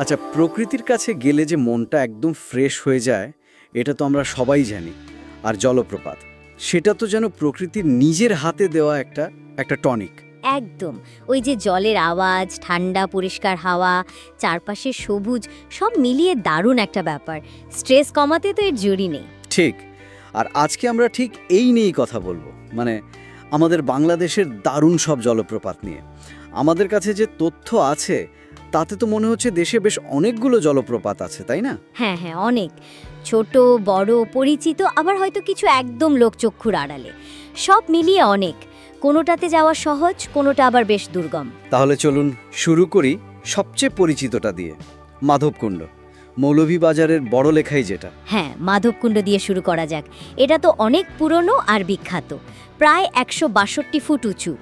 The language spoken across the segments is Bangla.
আচ্ছা প্রকৃতির কাছে গেলে যে মনটা একদম ফ্রেশ হয়ে যায় এটা তো আমরা সবাই জানি। আর জলপ্রপাত সেটা তো যেন প্রকৃতির নিজের হাতে দেওয়া একটা একটা টনিক একদম। ওই যে জলের আওয়াজ ঠান্ডা পরিষ্কার হাওয়া চারপাশে সবুজ সব মিলিয়ে দারুণ একটা ব্যাপার। স্ট্রেস কমাতে তো এর জুড়ি নেই। ঠিক। আর আজকে আমরা ঠিক এই নিয়েই কথা বলব। মানে আমাদের বাংলাদেশের দারুণ সব জলপ্রপাত নিয়ে। আমাদের কাছে যে তথ্য আছে তাতে তো মনে হচ্ছে দেশে বেশ অনেকগুলো জলপ্রপাত আছে তাই না? হ্যাঁ হ্যাঁ অনেক। ছোট বড় পরিচিত আবার হয়তো কিছু একদম লোকচক্ষুর আড়ালে। সব মিলিয়ে অনেক। কোনোটাতে যাওয়া সহজ কোনোটা আবার বেশ দুর্গম। তাহলে চলুন শুরু করি সবচেয়ে পরিচিতটা দিয়ে। মাধবকুণ্ড। মৌলভীবাজারের বড় লেখাই যেটা। হ্যাঁ মাধবকুণ্ড দিয়ে শুরু করা যাক। এটা তো অনেক পুরনো আর বিখ্যাত। প্রায় একশো বাষট্টি ফুট উঁচু।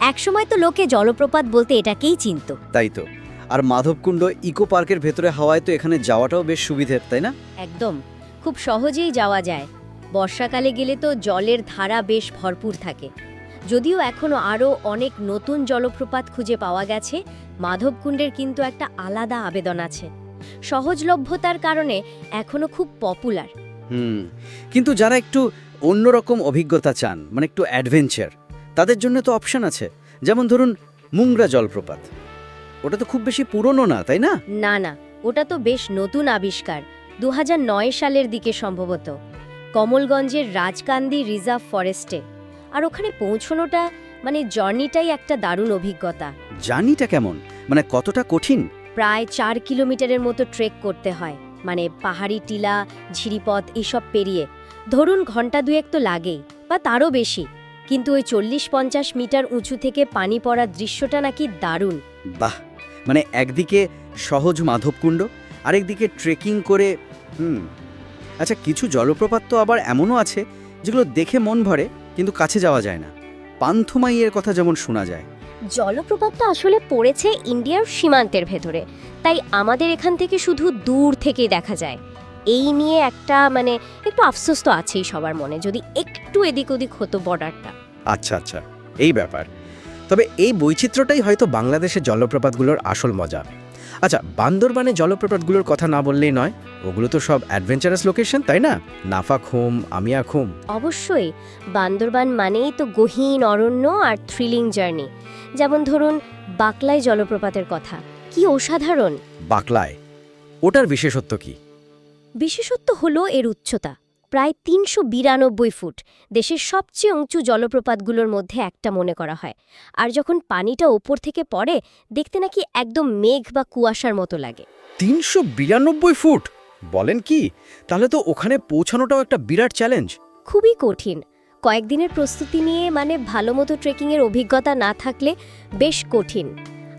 একসময় তো লোকে জলপ্রপাত বলতে এটাকেই চিনত। তাই তো। আর মাধবকুণ্ড ইকো পার্কের ভেতরে হাওয়ায় তো এখানে যাওয়াটাও বেশ সুবিধের তাই না? একদম। খুব সহজেই যাওয়া যায়। বর্ষাকালে গেলে তো জলের ধারা বেশ ভরপুর থাকে। যদিও এখনও আরও অনেক নতুন জলপ্রপাত খুঁজে পাওয়া গেছে মাধবকুণ্ডের কিন্তু একটা আলাদা আবেদন আছে। সহজলভ্যতার কারণে এখনও খুব পপুলার। হুম কিন্তু যারা একটু অন্যরকম অভিজ্ঞতা চান মানে একটু অ্যাডভেঞ্চার তাদের জন্য তো অপশন আছে। যেমন ধরুন মুংরা জলপ্রপাত। ওটা তো খুব বেশি পুরনো না তাই না? না না ওটা তো বেশ নতুন আবিষ্কার দুহাজার নয় সালের দিকে সম্ভবত কমলগঞ্জের রাজকান্দি রিজার্ভ ফরেস্টে আর ওখানে পৌঁছনোটা মানে জার্নিটাই একটা দারুণ অভিজ্ঞতা। জার্নিটা কেমন? মানে কতটা কঠিন? প্রায় চার কিলোমিটারের মতো ট্রেক করতে হয় মানে পাহাড়ি টিলা ঝিরিপথ এসব পেরিয়ে ধরুন ঘণ্টা দুয়েক তো লাগেই বা তারও বেশি কিন্তু ওই চল্লিশ পঞ্চাশ মিটার উঁচু থেকে পানি পড়ার দৃশ্যটা নাকি দারুণ। বাহ! মানে একদিকে সহজ মাধবকুণ্ড আরেকদিকে ট্রেকিং করে হুম। আচ্ছা কিছু জলপ্রপাত তো আবার এমনও আছে যেগুলো দেখে মন ভরে কিন্তু কাছে যাওয়া যায় না। পান্থমাইয়ের কথা যেমন শোনা যায়। জলপ্রপাতটা আসলে পড়েছে ইন্ডিয়ার সীমান্তের ভেতরে তাই আমাদের এখান থেকে শুধু দূর থেকেই দেখা যায়। এই নিয়ে একটা মানে একটু আফসোস তো আছেই সবার মনে যদি একটু এদিক ওদিক হতো বর্ডারটা আচ্ছা আচ্ছা এই ব্যাপার। তবে এই বৈচিত্র্যটাই হয়তো বাংলাদেশের জলপ্রপাতগুলোর আসল মজা। আচ্ছা বান্দরবানে জলপ্রপাতগুলোর কথা না বললেই নয় ওগুলো তো সব অ্যাডভেঞ্চারাস লোকেশন তাই না? নাফাখুম আমিয়াখুম অবশ্যই বান্দরবান মানেই তো গহীন অরণ্য আর থ্রিলিং জার্নি যেমন ধরুন বাকলাই জলপ্রপাতের কথা। কি অসাধারণ! বাকলায় ওটার বিশেষত্ব কি? বিশেষত্ব হলো এর উচ্চতা। প্রায় তিনশো বিরানব্বই ফুট দেশের সবচেয়ে উঁচু জলপ্রপাতগুলোর মধ্যে একটা মনে করা হয়। আর যখন পানিটা ওপর থেকে পড়ে দেখতে নাকি একদম মেঘ বা কুয়াশার মতো লাগে। তিনশো বিরানব্বই ফুট? বলেন কি? তাহলে তো ওখানে পৌঁছানোটাও একটা বিরাট চ্যালেঞ্জ খুবই কঠিন। কয়েকদিনের প্রস্তুতি নিয়ে মানে ভালো মতো ট্রেকিংয়ের অভিজ্ঞতা না থাকলে বেশ কঠিন।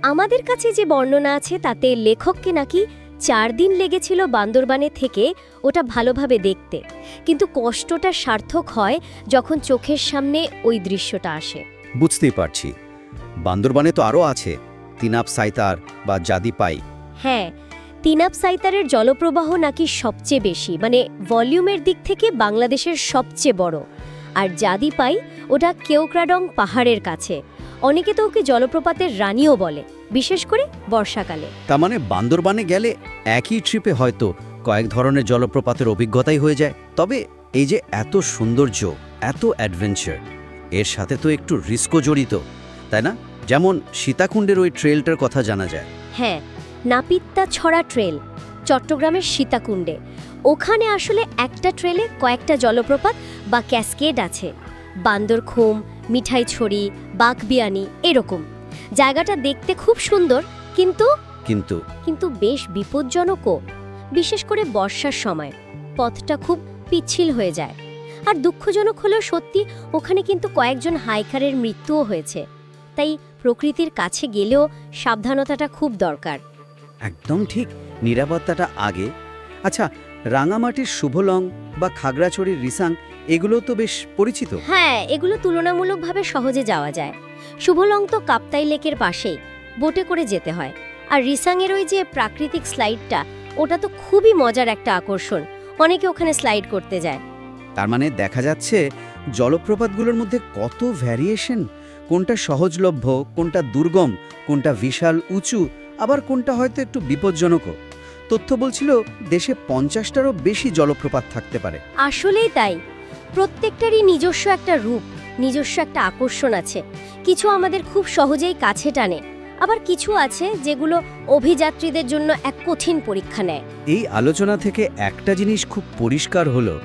আমাদের কাছে যে বর্ণনা আছে তাতে লেখককে নাকি চার দিন লেগেছিল বান্দরবানে থেকে ওটা ভালোভাবে দেখতে। কিন্তু কষ্টটা সার্থক হয় যখন চোখের সামনে ওই দৃশ্যটা আসে। বুঝতেই পারছি। বান্দরবানে তো আরও আছে তিনাপ সাইতার বা জাদিপাই হ্যাঁ তিনাপ সাইতারের জলপ্রবাহ নাকি সবচেয়ে বেশি মানে ভলিউমের দিক থেকে বাংলাদেশের সবচেয়ে বড়। আর জাদি পাই ওটা কেওক্রাডং পাহাড়ের কাছে। অনেকে তো ওকে জলপ্রপাতের রানীও বলে বিশেষ করে বর্ষাকালে। তার মানে বান্দরবানে গেলে একই ট্রিপে হয়তো কয়েক ধরনের জলপ্রপাতের অভিজ্ঞতাই হয়ে যায়। তবে এই যে এত সৌন্দর্য এত অ্যাডভেঞ্চার এর সাথে তো একটু রিস্কও জড়িত তাই না? যেমন সীতাকুণ্ডের ওই ট্রেলটার কথা জানা যায়। হ্যাঁ নাপিত্তা ছড়া ট্রেল চট্টগ্রামের সীতাকুণ্ডে। ওখানে আসলে একটা ট্রেলে কয়েকটা জলপ্রপাত বা ক্যাসকেড আছে। বান্দরখুম মিঠাইছড়ি বাঘবিয়ানি এরকম। জায়গাটা দেখতে খুব সুন্দর কিন্তু কিন্তু কিন্তু বেশ বিপজ্জনকও বিশেষ করে বর্ষার সময়। পথটা খুব পিচ্ছিল হয়ে যায়। আর দুঃখজনক হলেও সত্যি ওখানে কিন্তু কয়েকজন হাইকারের মৃত্যুও হয়েছে। তাই প্রকৃতির কাছে গেলেও সাবধানতাটা খুব দরকার। একদম ঠিক। নিরাপত্তাটা আগে। আচ্ছা রাঙামাটির শুভলং বা খাগড়াছড়ির রিসাং এগুলো তো বেশ পরিচিত। হ্যাঁ এগুলো তুলনামূলকভাবে সহজে যাওয়া যায়। শুভলং তো কাপ্তাই লেকের পাশেই বোটে করে যেতে হয়। আর রিসাংয়ের ওই যে প্রাকৃতিক স্লাইডটা ওটা তো খুবই মজার একটা আকর্ষণ। অনেকে ওখানে স্লাইড করতে যায়। তার মানে দেখা যাচ্ছে জলপ্রপাতগুলোর মধ্যে কত ভ্যারিয়েশন? কোনটা সহজলভ্য কোনটা দুর্গম কোনটা বিশাল উঁচু আবার কোনটা হয়তো একটু বিপজ্জনকও। তথ্য বলছিল দেশে পঞ্চাশটারও বেশি জলপ্রপাত থাকতে পারে। আসলেই তাই। প্রত্যেকটারই নিজস্ব একটা রূপ নিজস্ব একটা আকর্ষণ আছে। কিছু আমাদের খুব সহজেই কাছে টানে আবার কিছু আছে যেগুলো অভিযাত্রীদের জন্য এক কঠিন পরীক্ষা নেয়। এই আলোচনা থেকে একটা জিনিস খুব পরিষ্কার হলো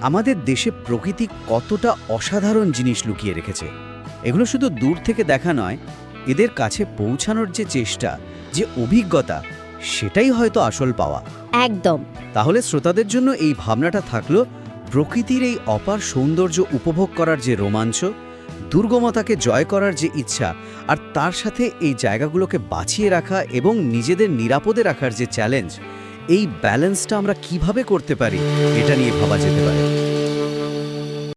আমাদের দেশে প্রকৃতি কতটা অসাধারণ জিনিস লুকিয়ে রেখেছে। এগুলো শুধু দূর থেকে দেখা নয় এদের কাছে পৌঁছানোর যে চেষ্টা যে অভিজ্ঞতা সেটাই হয়তো আসল পাওয়া। একদম। তাহলে শ্রোতাদের জন্য এই ভাবনাটা থাকল প্রকৃতির এই অপার সৌন্দর্য উপভোগ করার যে রোমাঞ্চ, দুর্গমতাকে জয় করার যে ইচ্ছা, আর তার সাথে এই জায়গাগুলোকে বাঁচিয়ে রাখা এবং নিজেদের নিরাপদে রাখার যে চ্যালেঞ্জ এই ব্যালেন্সটা আমরা কীভাবে করতে পারি, এটা নিয়ে ভাবা যেতে পারে।